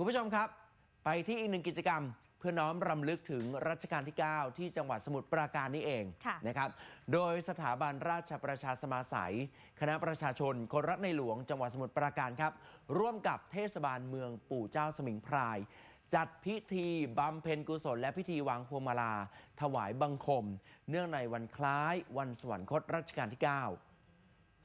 คุณผู้ชมครับ ไปที่อีกหนึ่งกิจกรรม เพื่อน้อมรำลึกถึงรัชกาลที่ 9 ที่จังหวัดสมุทรปราการนี่เองค่ะนะครับ โดยสถาบันราชประชาสมาสัยคณะประชาชนคนรักในหลวงจังหวัดสมุทรปราการครับ ร่วมกับเทศบาลเมืองปู่เจ้าสมิงพราย จัดพิธีบำเพ็ญกุศล และพิธีวางพวงมาลา ถวายบังคม เนื่องในวันคล้ายวันสวรรคตรัชกาลที่ 9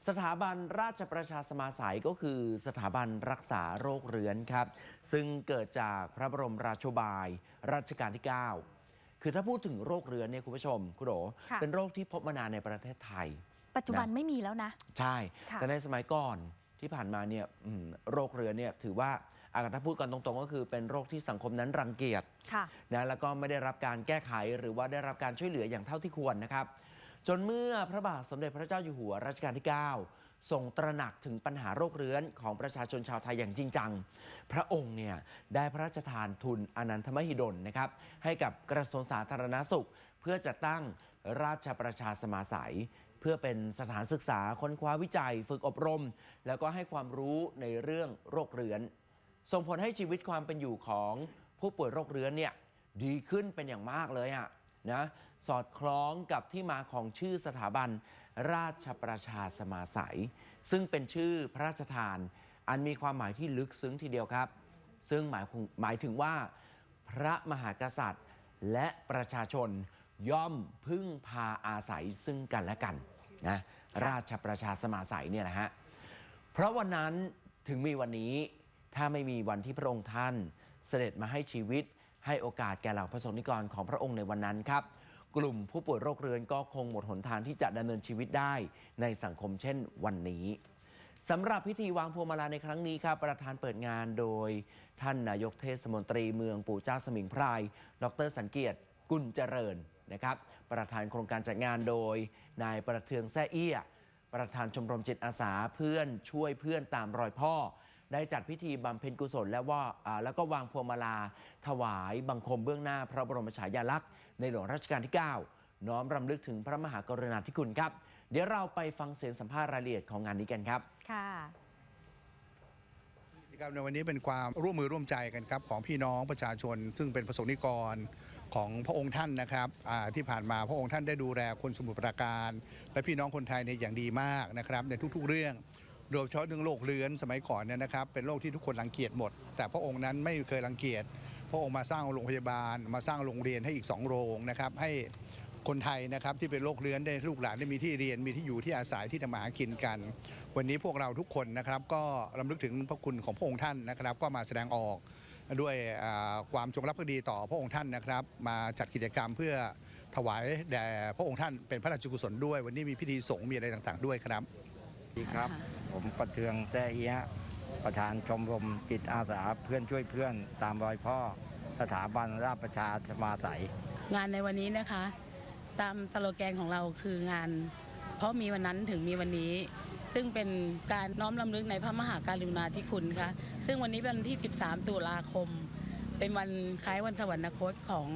สถาบันราชประชาสมาสัยก็คือสถาบันรักษาโรคเรื้อนครับ ซึ่งเกิดจากพระบรมราโชบายรัชกาลที่ 9 คือถ้าพูดถึงโรคเรื้อนเนี่ยคุณผู้ชม คุณโดค่ะเป็นโรคที่พบมานานในประเทศไทย ปัจจุบันนะไม่มีแล้วนะ ใช่ค่ะแต่ในสมัยก่อนที่ผ่านมาเนี่ยอืมโรคเรื้อนเนี่ยถือว่าอาถ้าพูดกันตรงๆ ก็คือเป็นโรคที่สังคมนั้นรังเกียจค่ะนะแล้วก็ไม่ได้รับการแก้ไขหรือว่าได้รับการช่วยเหลืออย่างเท่าที่ควรนะครับ จนเมื่อพระบาทสมเด็จพระเจ้าอยู่หัวรัชกาลที่ 9 ทรงตระหนักถึงปัญหาโรคเรื้อนของประชาชนชาวไทยอย่างจริงจัง พระองค์เนี่ยได้พระราชทานทุนอนันทมหิดลนะครับให้กับกระทรวงสาธารณสุข เพื่อจะตั้งราชประชาสมาสัยเพื่อเป็นสถานศึกษาค้นคว้าวิจัย ฝึกอบรม แล้วก็ให้ความรู้ในเรื่องโรคเรื้อน ส่งผลให้ชีวิตความเป็นอยู่ของผู้ป่วยโรคเรื้อนเนี่ยดีขึ้นเป็นอย่างมากเลยอะนะ สอดคล้องกับที่มาของชื่อสถาบัน ราชประชาสมาสัย ซึ่งเป็นชื่อพระราชทาน อันมีความหมายที่ลึกซึ้งทีเดียวครับ ซึ่งหมายหมายถึงว่า พระมหากษัตริย์ และประชาชนย่อมพึ่งพาอาศัยซึ่งกันและกันนะราชประชาสมาสัยเนี่ยแหละฮะเพราะวันนั้นถึงมีวันนี้ถ้าไม่มีวันที่พระองค์ท่าน เสด็จมาให้ชีวิตให้โอกาสแก่เหล่าพระสงฆ์นิกรของพระองค์ในวันนั้นครับ กลุ่มผู้ป่วยโรคเรื้อนก็คงหมดหนทางที่จะดำเนินชีวิตได้ในสังคมเช่นวันนี้สำหรับพิธีวางพวงมาลาในครั้งนี้ครับประธานเปิดงานโดย ท่านนายกเทศมนตรีเมืองปู่เจ้าสมิงพราย ดรสันเกียรติกุลเจริญนะครับประธานโครงการจัดงานโดยนายประเทืองแซ่เอี้ยประธานชมรมจิตอาสาเพื่อนช่วยเพื่อนตามรอยพ่อ ได้จัดพิธีบำเพ็ญกุศลและว่าอ่าแล้วก็วางพวงมาลา ถวายบังคมเบื้องหน้าพระบรมฉายาลักษณ์ในหลวงรัชกาลที่ 9 น้อมรำลึกถึงพระมหากรุณาธิคุณครับ เดี๋ยวเราไปฟังเสียงสัมภาษณ์รายละเอียดของงานนี้กันครับ ค่ะกิจกรรมในวันนี้เป็นความร่วมมือร่วมใจกันครับของพี่น้องประชาชน ซึ่งเป็นประสงค์นิกรของพระองค์ท่านนะครับอ่าที่ผ่านมาพระองค์ท่านได้ดูแลคนสมุทรปราการ และพี่น้องคนไทยในยอย่างดีมากนะครับในทุกๆเรื่อง โดยเฉพาะเรื่องโรคเรื้อนสมัยก่อนเนี่ยนะครับเป็นโรคที่ทุกคนรังเกียจหมด แต่พระองค์นั้นไม่เคยรังเกียจพระองค์มาสร้างโรงพยาบาล มาสร้างโรงเรียนให้อีกสองโรงนะครับให้คนไทยนะครับที่เป็นโรคเรื้อนได้ลูกหลานได้มีที่เรียนมีที่อยู่ที่อาศัยที่ทำมาหากินกัน วันนี้พวกเราทุกคนนะครับก็รำลึกถึงพระคุณของพระองค์ท่านนะครับ ก็มาแสดงออกด้วยความจงรักภักดีต่อพระองค์ท่านนะครับ มาจัดกิจกรรมเพื่อถวายแด่พระองค์ท่านเป็นพระราชกุศลด้วย วันนี้มีพิธีสงฆ์มีอะไรต่างๆด้วยครับดีครับ ผมประเทืองแซ่เอียประธานชมรมจิตอาสาเพื่อนช่วยเพื่อนตามรอยพ่อ สถาบันราชประชาสมาสัยงานในวันนี้นะคะ ตามสโลแกนของเราคืองาน เพราะมีวันนั้นถึงมีวันนี้ ซึ่งเป็นการน้อมรำลึกในพระมหาการุณาธิคุณค่ะซึ่งวันนี้เป็นวันที่ 13 ตุลาคม เป็นวันคล้ายวันสวรรคตของ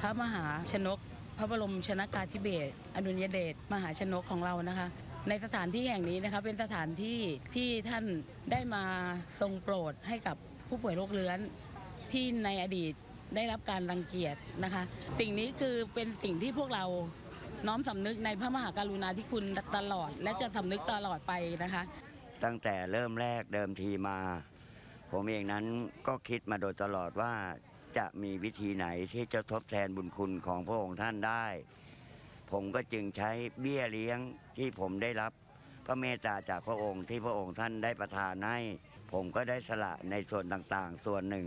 พระมหาชนก พระบรมชนากาธิเบศรอดุลยเดชมหาชนกของเรานะคะ ในสถานที่แห่งนี้นะคะเป็นสถานที่ที่ท่านได้มาทรงโปรดให้กับผู้ป่วยโรคเรื้อนที่ในอดีตได้รับการรังเกียจนะคะ สิ่งนี้คือเป็นสิ่งที่พวกเราน้อมสำนึกในพระมหากรุณาธิคุณตลอด และจะสำนึกตลอดไปนะคะ ตั้งแต่เริ่มแรกเดิมทีมา ผมเองนั้นก็คิดมาโดยตลอดว่าจะมีวิธีไหนที่จะทดแทนบุญคุณของพระองค์ท่านได้ ผมก็จึงใช้เบี้ยเลี้ยงที่ผมได้รับพระเมตตาจากพระองค์ที่พระองค์ท่านได้ประทานให้ ผมก็ได้สละในส่วนต่างๆ ส่วนหนึ่ง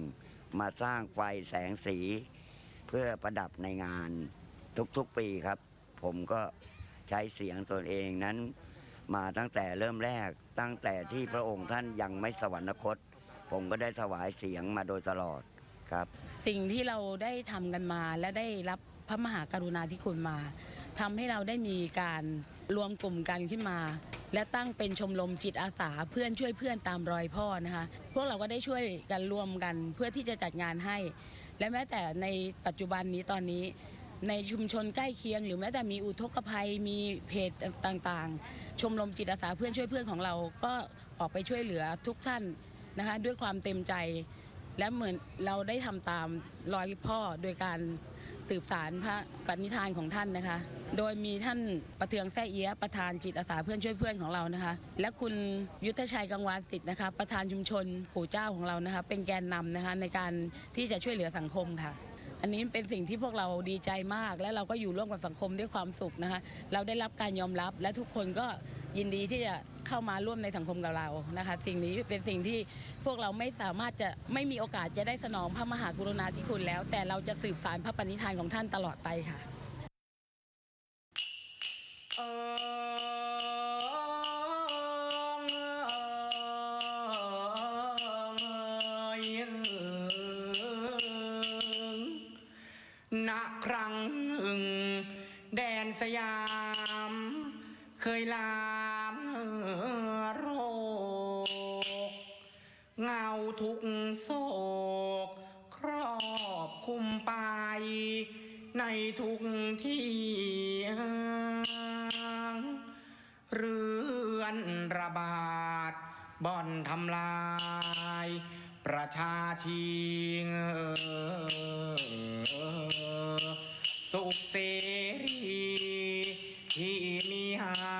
มาสร้างไฟแสงสี เพื่อประดับในงานทุกๆปีครับ ผมก็ใช้เสียงตนเองนั้น มาตั้งแต่เริ่มแรกตั้งแต่ที่พระองค์ท่านยังไม่สวรรคต ผมก็ได้ถวายเสียงมาโดยตลอดครับ สิ่งที่เราได้ทำกันมาและได้รับพระมหากรุณาธิคุณมา ทำให้เราได้มีการรวมกลุ่มกันขึ้นมา และตั้งเป็นชมรมจิตอาสาเพื่อนช่วยเพื่อนตามรอยพ่อนะคะ พวกเราก็ได้ช่วยกันรวมกันเพื่อที่จะจัดงานให้ และแม้แต่ในปัจจุบันนี้ตอนนี้ ในชุมชนใกล้เคียง หรือแม้แต่มีอุทกภัยมีเพจต่างๆ ชมรมจิตอาสาเพื่อนช่วยเพื่อนของเราก็ออกไปช่วยเหลือทุกท่านนะคะด้วยความเต็มใจ และเหมือนเราได้ทำตามรอยพ่อโดยการ สืบสารพระปณิธานของท่านนะคะ โดยมีท่านประเทืองแซ่เอียประธานจิตอาสาเพื่อนช่วยเพื่อนของเรานะคะ และคุณยุทธชัยกังวานสิทธิ์นะคะ ประธานชุมชนปู่เจ้าของเรานะคะ เป็นแกนนำนะคะในการที่จะช่วยเหลือสังคมค่ะ อันนี้เป็นสิ่งที่พวกเราดีใจมาก และเราก็อยู่ร่วมกับสังคมด้วยความสุขนะคะ เราได้รับการยอมรับและทุกคนก็ยินดีที่จะ เข้ามาร่วมในสังคมกับเรานะคะ สิ่งนี้เป็นสิ่งที่พวกเราไม่สามารถจะไม่มีโอกาสจะได้สนองพระมหากรุณาธิคุณแล้ว แต่เราจะสืบสารพระปณิธานของท่านตลอดไปค่ะเอิงณครั้งหนึ่งแดนสยาม เคยลา ทุกโศก ครอบคุมไป ในทุกที่ เรือนระบาด บ่อนทำลาย ประชาชิงสุขเสรีที่มีหา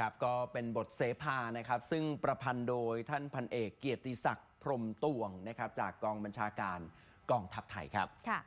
ครับก็เป็นบทเสภานะครับ ซึ่งประพันธ์โดยท่านพันเอกเกียรติศักดิ์พรมตวงนะครับ จากกองบัญชาการกองทัพไทยครับ ค่ะ